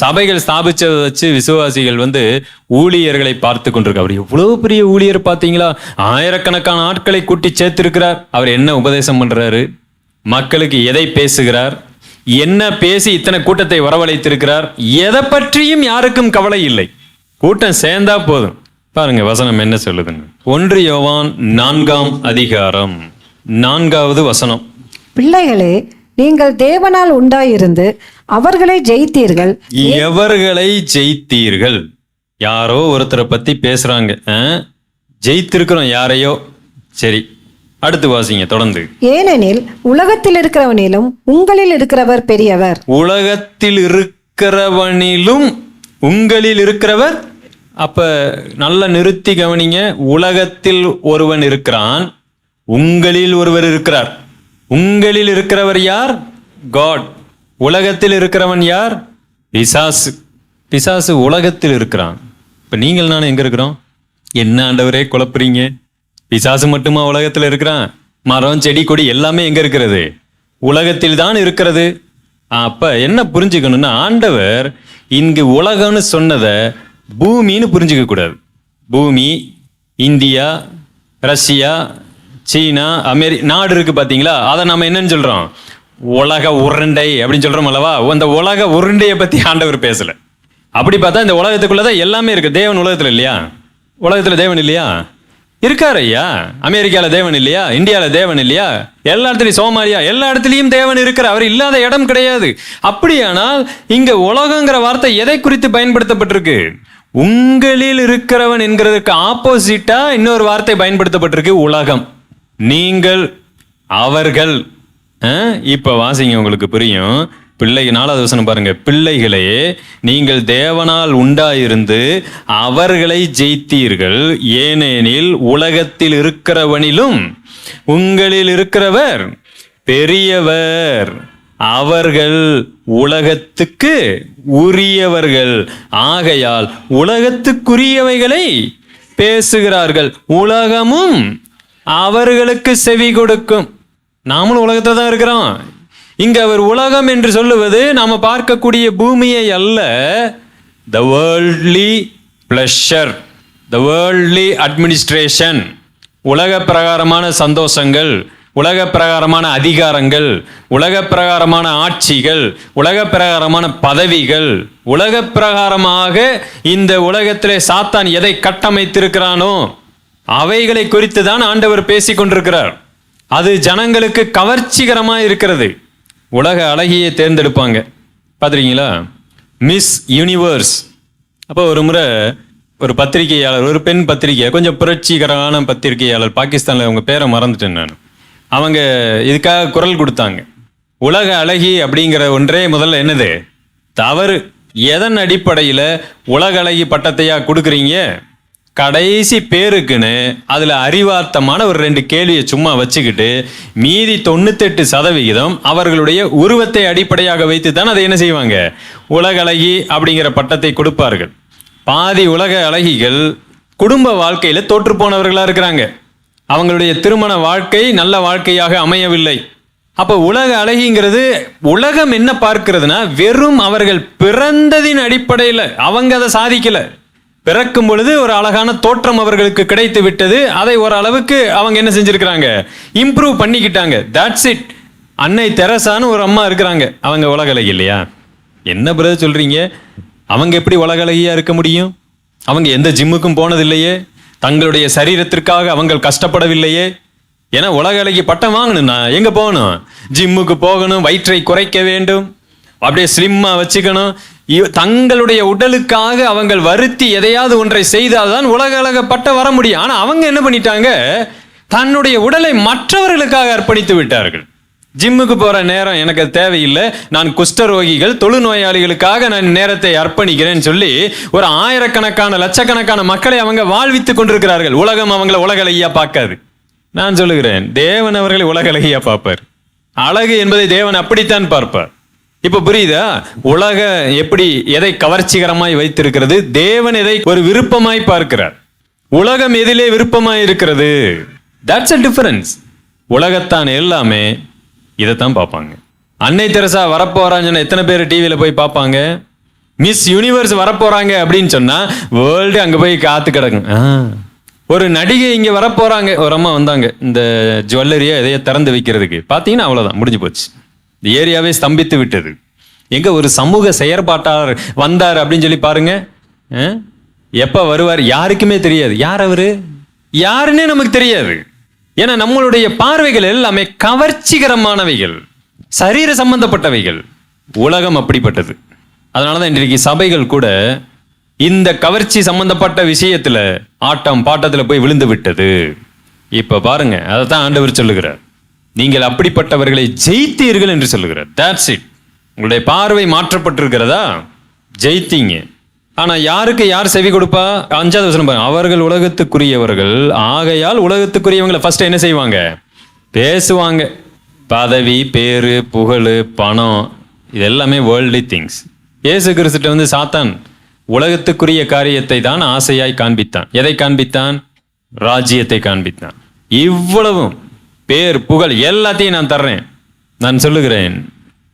சபைகள் ஸ்தாபிச்சதை வச்சு விசுவாசிகள் வந்து ஊழியர்களை பார்த்து கொண்டிருக்க அவர் எவ்வளவு பெரிய ஊழியர் பார்த்தீங்களா? ஆயிரக்கணக்கான ஆட்களை கூட்டி சேர்த்திருக்கிறார். அவர் என்ன உபதேசம் பண்றாரு? மக்களுக்கு எதை பேசுகிறார்? என்ன பேசி இத்தனை கூட்டத்தை வரவழைத்திருக்கிறார்? எதை பற்றியும் யாருக்கும் கவலை இல்லை. கூட்டம் சேர்ந்தா போதும். பாருங்க வசனம் என்ன சொல்லுதுங்க? ஒன்று யோவான் நான்காம் அதிகாரம். நான்காவது வசனம். பிள்ளைகளே நீங்கள் தேவனால் உண்டாயிருந்து அவர்களை ஜெயித்தீர்கள். எவர்களை ஜெயித்தீர்கள்? யாரோ ஒருத்தரை பத்தி பேசுறாங்க? ஜெயித்திருக்கிறோம் யாரையோ? சரி அடுத்து வாசிங்க தொடர்ந்து. ஏனெனில் உலகத்தில் இருக்கிறவனிலும் உங்களில் இருக்கிறவர் பெரியவர். உலகத்தில் இருக்கிறவனிலும் உங்களில் இருக்கிறவர்? அப்ப நல்ல நிறுத்தி கவனிங்க உலகத்தில் ஒருவன் இருக்கிறான் உங்களில் ஒருவர் இருக்கிறார். உங்களில் இருக்கிறவர் யார்? காட் உலகத்தில் இருக்கிறவன் யார்? பிசாசு. பிசாசு உலகத்தில் இருக்கிறான். இப்போ நீங்கள் நானும் எங்கே இருக்கிறோம்? என்ன ஆண்டவரே குழப்புறீங்க? பிசாசு மட்டுமா உலகத்தில் இருக்கிறான்? மரம் செடி கொடி எல்லாமே எங்கே இருக்கிறது? உலகத்தில் தான் இருக்கிறது. அப்போ என்ன புரிஞ்சுக்கணும்னா ஆண்டவர் இங்கு உலகம்னு சொன்னதை பூமின்னு புரிஞ்சிக்க கூடாது பூமி இந்தியா ரஷ்யா சீனா அமெரி நாடு இருக்கு பாத்தீங்களா? அதை நம்ம என்னன்னு சொல்றோம்? உலக உருண்டை அப்படின்னு சொல்றோம் அல்லவா? அந்த உலக உருண்டையை பத்தி ஆண்டவர் பேசல. அப்படி பார்த்தா இந்த உலகத்துக்குள்ளதான் எல்லாமே இருக்கு. தேவன் உலகத்துல இல்லையா? உலகத்துல தேவன் இல்லையா? இருக்காரு ஐயா. அமெரிக்கால தேவன் இல்லையா? இந்தியால தேவன் இல்லையா? எல்லா இடத்துலயும் சோமாலியா? எல்லா இடத்துலயும் தேவன் இருக்கிறார் அவர் இல்லாத இடம் கிடையாது. அப்படியானால் இங்க உலகங்கிற வார்த்தை எதை குறித்து பயன்படுத்தப்பட்டிருக்கு? உங்களில் இருக்கிறவன் என்கிறதுக்கு ஆப்போசிட்டா இன்னொரு வார்த்தை பயன்படுத்தப்பட்டிருக்கு உலகம். நீங்கள் அவர்கள். இப்போ வாசிங்க உங்களுக்கு புரியும். பிள்ளை நாலாவது வசனம் பாருங்க. பிள்ளைகளே நீங்கள் தேவனால் உண்டாயிருந்து அவர்களை ஜெயித்தீர்கள். ஏனெனில் உலகத்தில் இருக்கிறவனிலும் உங்களில் இருக்கிறவர் பெரியவர். அவர்கள் உலகத்துக்கு உரியவர்கள். ஆகையால் உலகத்துக்குரியவைகளை பேசுகிறார்கள். உலகமும் அவர்களுக்கு செவி கொடுக்கும். நாமளும் உலகத்தில் தான் இருக்கிறோம். இங்கே அவர் உலகம் என்று சொல்லுவது நாம் பார்க்கக்கூடிய பூமியை அல்ல the worldly pleasure the worldly administration உலக பிரகாரமான சந்தோஷங்கள் உலக பிரகாரமான அதிகாரங்கள் உலக பிரகாரமான ஆட்சிகள் உலக பிரகாரமான பதவிகள் உலக பிரகாரமாக இந்த உலகத்திலே சாத்தான் எதை கட்டமைத்திருக்கிறானோ அவைகளை குறித்து தான் ஆண்டவர் பேசிக் கொண்டிருக்கிறார். அது ஜனங்களுக்கு கவர்ச்சிகரமா இருக்கிறது. உலக அழகியை தேர்ந்தெடுப்பாங்க. பார்த்துருக்கீங்களா? மிஸ் யூனிவர்ஸ் அப்போ ஒரு முறை ஒரு பத்திரிகையாளர் ஒரு பெண் பத்திரிகை கொஞ்சம் புரட்சிகரமான பத்திரிகையாளர் பாகிஸ்தானில் அவங்க பேரை மறந்துட்டேன் நான். அவங்க இதுக்காக குரல் கொடுத்தாங்க. உலக அழகி அப்படிங்கிற ஒன்றே முதல்ல என்னது? தவறு. எதன் அடிப்படையில் உலக அழகி பட்டத்தையா கொடுக்குறீங்க? கடைசி பேருக்குன்னு அதில் அறிவார்த்தமான ஒரு ரெண்டு கேள்வியை சும்மா வச்சுக்கிட்டு மீதி தொண்ணூத்தெட்டு சதவிகிதம் அவர்களுடைய உருவத்தை அடிப்படையாக வைத்து தான் அதை என்ன செய்வாங்க? உலக அழகி அப்படிங்கிற பட்டத்தை கொடுப்பார்கள். பாதி உலக அழகிகள் குடும்ப வாழ்க்கையில் தோற்று போனவர்களாக இருக்கிறாங்க. அவங்களுடைய திருமண வாழ்க்கை நல்ல வாழ்க்கையாக அமையவில்லை. அப்போ உலக அழகிங்கிறது உலகம் என்ன பார்க்கிறதுனா வெறும் அவர்கள் பிறந்ததின் அடிப்படையில் அவங்க அதை சாதிக்கலை. பிறக்கும் பொழுது ஒரு அழகான தோற்றம் அவர்களுக்கு கிடைத்து விட்டது. அதை ஓரளவுக்கு அவங்க என்ன செஞ்சுருக்கிறாங்க? இம்ப்ரூவ் பண்ணிக்கிட்டாங்க. தட்ஸ் இட் அன்னை தெரசான்னு ஒரு அம்மா இருக்கிறாங்க. அவங்க உலக இல்லையா? என்ன பிரதர் சொல்கிறீங்க அவங்க எப்படி உலகலகியாக இருக்க முடியும்? அவங்க எந்த ஜிம்முக்கும் போனதில்லையே? தங்களுடைய சரீரத்திற்காக அவங்க கஷ்டப்படவில்லையே? ஏன்னா உலக அழகி பட்டம் வாங்கணும்னா எங்கே போகணும்? ஜிம்முக்கு போகணும் வயிற்றை குறைக்க வேண்டும். அப்படியே ஸ்லிம்மாக வச்சுக்கணும். தங்களுடைய உடலுக்காக அவங்கள் வருத்தி எதையாவது ஒன்றை செய்தால்தான் உலக அழக வர முடியும். ஆனால் அவங்க என்ன பண்ணிட்டாங்க? தன்னுடைய உடலை மற்றவர்களுக்காக அர்ப்பணித்து விட்டார்கள். ஜிம்முக்கு போகிற நேரம் எனக்கு தேவையில்லை. நான் குஷ்டரோகிகள் தொழுநோயாளிகளுக்காக நான் நேரத்தை அர்ப்பணிக்கிறேன்னு சொல்லி ஒரு ஆயிரக்கணக்கான லட்சக்கணக்கான மக்களை அவங்க வாழ்வித்துக் கொண்டிருக்கிறார்கள். உலகம் அவங்கள உலகலையா பார்க்காது. நான் சொல்லுகிறேன் தேவன் அவர்களை உலகலையா பார்ப்பார். அழகு என்பதை தேவன் அப்படித்தான் பார்ப்பார். இப்ப புரியுதா? உலக எப்படி எதை கவர்ச்சிகரமாய் வைத்திருக்கிறது? தேவன் எதை ஒரு விருப்பமாய் பார்க்கிறார். உலகம் எதிலே விருப்பமாய் இருக்கிறது. தட்ஸ் அ டிஃபரன்ஸ் உலகத்தான் எல்லாமே இதைத்தான் பார்ப்பாங்க. அன்னை தெரசா வரப்போறான்னு சொன்னா எத்தனை பேர் டிவியில போய் பார்ப்பாங்க? மிஸ் யூனிவர்ஸ் வரப்போறாங்க அப்படின்னு சொன்னா வேர்ல்டு அங்க போய் காத்து கிடக்கும். ஆ. ஒரு நடிகை இங்க வரப்போறாங்க. ஒரு அம்மா வந்தாங்க. இந்த ஜுவல்லரியை எதையோ திறந்து வைக்கிறதுக்கு. பாத்தீங்கன்னா அவ்வளவுதான். முடிஞ்சு போச்சு. இந்த ஏரியாவே ஸ்தம்பித்து விட்டது. எங்க ஒரு சமூக செயற்பாட்டாளர் வந்தார் அப்படின்னு சொல்லி பாருங்க. ஆ? எப்ப வருவார் யாருக்குமே தெரியாது. யார் அவரு? யாருன்னே நமக்கு தெரியாது. ஏன்னா நம்மளுடைய பார்வைகள் எல்லாமே கவர்ச்சிகரமானவைகள். சரீர சம்பந்தப்பட்டவைகள். உலகம் அப்படிப்பட்டது. அதனாலதான் இன்றைக்கு சபைகள் கூட இந்த கவர்ச்சி சம்பந்தப்பட்ட விஷயத்துல ஆட்டம் பாட்டத்துல போய் விழுந்து விட்டது. இப்ப பாருங்க அதைத்தான் ஆண்டவர் சொல்லுகிறார். நீங்கள் அப்படிப்பட்டவர்களை ஜெயித்தீர்கள் என்று சொல்லுகிறார். தேட்ஸ் இட் உங்களுடைய பார்வை மாற்றப்பட்டிருக்கிறதா? ஜெயித்தீங்க. ஆனா யாருக்கு யார் செவி கொடுப்பா? அஞ்சாவது வசனம் பாருங்க. அவர்கள் உலகத்துக்குரியவர்கள். ஆகையால் உலகத்துக்குரியவங்களை ஃபர்ஸ்ட் என்ன செய்வாங்க? பேசுவாங்க. பதவி பேரு புகழ் பணம் இது எல்லாமே வேர்ல்ட்லி திங்ஸ் ஏசு கிறிஸ்துட்ட வந்து சாத்தான் உலகத்துக்குரிய காரியத்தை தான் ஆசையாய் காண்பித்தான். எதை காண்பித்தான்? ராஜ்யத்தை காண்பித்தான். இவ்வளவும். பேர் புகழ் எல்லாத்தையும் நான் தர்றேன். நான் சொல்லுகிறேன்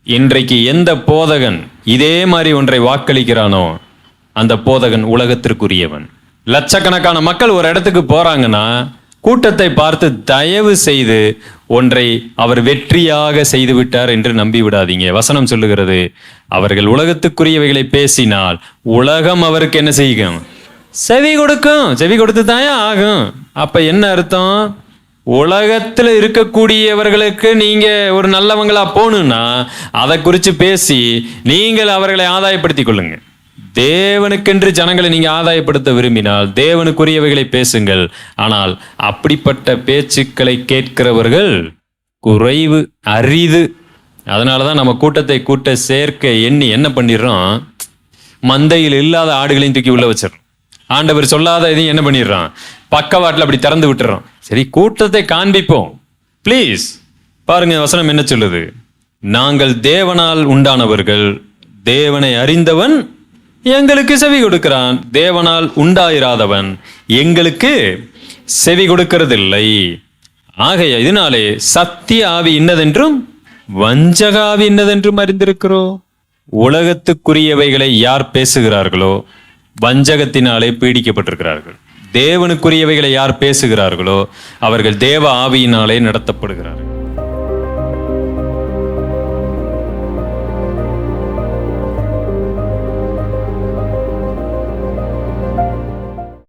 இன்றைக்கு எந்த போதகன் இதே மாதிரி ஒன்றை வாக்களிக்கிறானோ அந்த போதகன் உலகத்திற்குரியவன். லட்சக்கணக்கான மக்கள் ஒரு இடத்துக்கு போறாங்கன்னா கூட்டத்தை பார்த்து தயவு செய்து ஒன்றை அவர் வெற்றியாக செய்து விட்டார் என்று நம்பி விடாதீங்க. வசனம் சொல்லுகிறது அவர்கள் உலகத்துக்குரியவைகளை பேசினால் உலகம் அவருக்கு என்ன செய்யும்? செவி கொடுக்கும். செவி கொடுத்து தாயா ஆகும். அப்ப என்ன அர்த்தம்? உலகத்துல இருக்கக்கூடியவர்களுக்கு நீங்க ஒரு நல்லவங்களா போகணும்னா அதை குறித்து பேசி நீங்கள் அவர்களை ஆதாயப்படுத்திக் கொள்ளுங்க தேவனுக்கென்று ஜனங்களை நீங்க ஆதாயப்படுத்த விரும்பினால் தேவனுக்குரியவைகளை பேசுங்கள். ஆனால் அப்படிப்பட்ட பேச்சுக்களை கேட்கிறவர்கள் குறைவு அரிது. அதனாலதான் நம்ம கூட்டத்தை கூட்ட சேர்க்க எண்ணி என்ன பண்ணிடுறோம்? மந்தையில் இல்லாத ஆடுகளையும் தூக்கி உள்ள வச்சிடறோம். ஆண்டவர் சொல்லாத இதையும் என்ன பண்ணிடுறான்? பக்கவாட்டில் அப்படி திறந்து விட்டுறோம். சரி கூட்டத்தை காண்பிப்போம். ப்ளீஸ் பாருங்க வசனம் என்ன சொல்லுது? நாங்கள் தேவனால் உண்டானவர்கள் தேவனை அறிந்தவன் எங்களுக்கு செவி கொடுக்கிறான். தேவனால் உண்டாயிராதவன் எங்களுக்கு செவி கொடுக்கறதில்லை. ஆகைய இதனாலே சத்திய ஆவி இன்னதென்றும் வஞ்சக ஆவி இன்னதென்றும் அறிந்திருக்கிறோம். உலகத்துக்குரியவைகளை யார் பேசுகிறார்களோ வஞ்சகத்தினாலே பீடிக்கப்பட்டிருக்கிறார்கள். தேவனுக்குரியவைகளை யார் பேசுகிறார்களோ அவர்கள் தேவ ஆவியினாலே நடத்தப்படுகிறார்கள்.